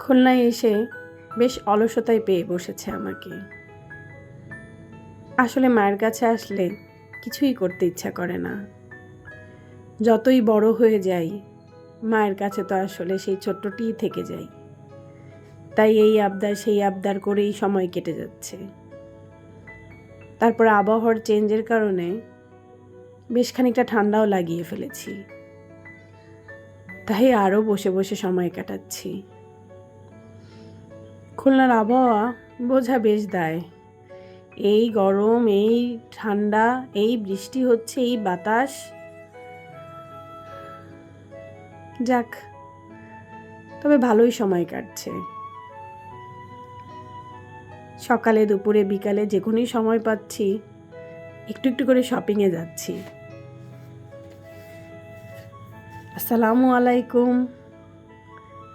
খুলনায় এসে বেশ অলসতায় পেয়ে বসেছে আমাকে। আসলে মায়ের কাছে আসলে কিছুই করতে ইচ্ছা করে না। যতই বড় হয়ে যাই, মায়ের কাছে তো আসলে সেই ছোট্টটিই থেকে যাই। তাই এই আবদার, সেই আবদার করেই সময় কেটে যাচ্ছে। তারপর আবহাওয়ার চেঞ্জের কারণে বেশ খানিকটা ঠান্ডাও লাগিয়ে ফেলেছি। তাই আরও বসে বসে সময় কাটাচ্ছি। খুলনার আবহাওয়া বোঝা বেশ দায়। এই গরম, এই ঠান্ডা, এই বৃষ্টি হচ্ছে, এই বাতাস। যাক, তবে ভালোই সময় কাটছে। সকালে, দুপুরে, বিকালে যে কোনোই সময় পাচ্ছি, একটু একটু করে শপিংয়ে যাচ্ছি। আসসালামু আলাইকুম।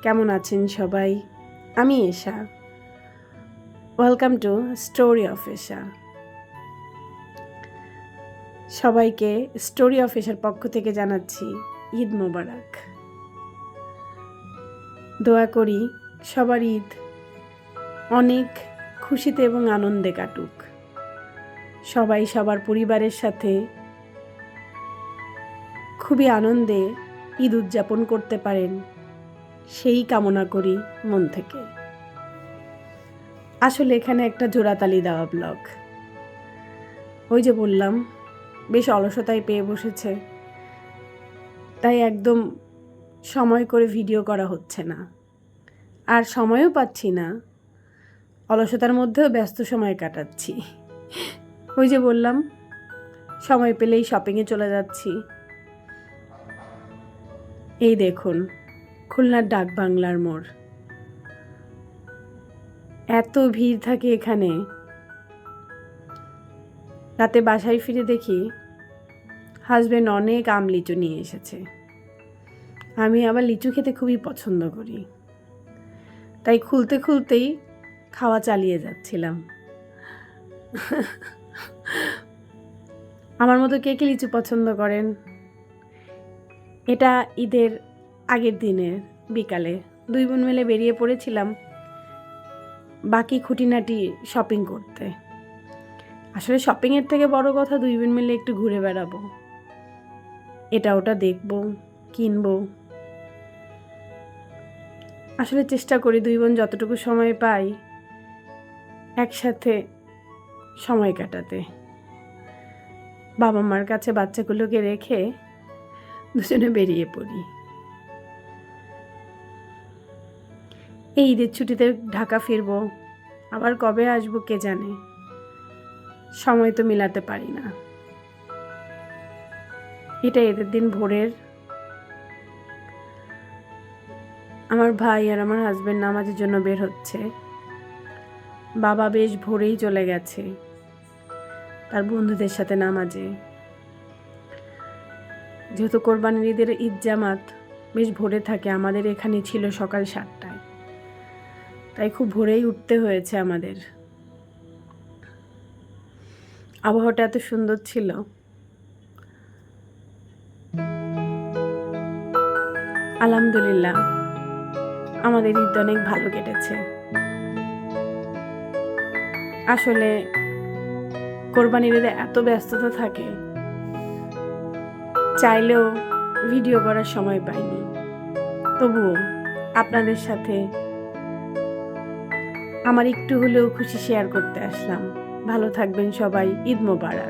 কেমন আছেন সবাই? আমি Esha welcome to story of Esha সবাইকে স্টোরি অফ এশার পক্ষ থেকে জানাচ্ছি ঈদ মোবারক। দোয়া করি সবার ঈদ অনেক খুশিতে এবং আনন্দে কাটুক। সবাই সবার পরিবারের সাথে খুবই আনন্দে ঈদ উদযাপন করতে পারেন। সেই কামনা করি মন থেকে। আসলে এখানে একটা জোড়াতালি দেওয়া ব্লগ ওই যে বললাম, বেশ অলসতায় পেয়ে বসেছে। তাই একদম সময় করে ভিডিও করা হচ্ছে না। আর সময়ও পাচ্ছি না। অলসতার মধ্যেও ব্যস্ত সময় কাটাচ্ছি। ওই যে বললাম, সময় পেলেই শপিংয়ে চলে যাচ্ছি। এই দেখুন খুলনার ডাক বাংলার মোড়। এত ভিড় থাকে এখানে। রাতে বাসায় ফিরে দেখি হাজব্যান্ড অনেক আম লিচু নিয়ে এসেছে। আমি আবার লিচু খেতে খুবই পছন্দ করি। তাই খুলতে খুলতেই খাওয়া চালিয়ে যাচ্ছিলাম। আমার মতো কে কে লিচু পছন্দ করেন? এটা ঈদের আগের দিনের বিকালে। দুই বোন মিলে বেরিয়ে পড়েছিলাম বাকি খুঁটিনাটি শপিং করতে। আসলে শপিংয়ের থেকে বড় কথা দুই বোন মিলে একটু ঘুরে বেড়াবো। এটা ওটা দেখব, কিনবো। আসলে চেষ্টা করি দুই বোন যতটুকু সময় পাই একসাথে সময় কাটাতে। বাবা মার কাছে বাচ্চাগুলোকে রেখে দুজনে বেরিয়ে পড়ি। এই ঈদের ছুটিতে ঢাকা ফিরবো। আবার কবে আসব কে জানে? সময় তো মিলাতে পারি না। এটা ঈদের দিন ভোরের। আমার ভাই আর আমার হাজবেন্ড নামাজের জন্য বের হচ্ছে। বাবা বেশ ভোরেই চলে গেছে। তার বন্ধুদের সাথে নামাজে। যেহেতু কোরবানির ঈদের ঈদ জামাত, বেশ ভোরে থাকে। আমাদের এখানে ছিল সকাল সাতটায়। তাই খুব ভোরেই উঠতে হয়েছে আমাদের। আবহাওয়াটা এত সুন্দর ছিল। আলহামদুলিল্লাহ, আমাদের ঈদ অনেক ভালো কেটেছে। আসলে কোরবানির ঈদে এত ব্যস্ততা থাকে, চাইলেও ভিডিও করার সময় পাইনি। তবুও আপনাদের সাথে আমার একটু হলেও খুশি শেয়ার করতে আসলাম। ভালো থাকবেন সবাই ঈদ মোবারক।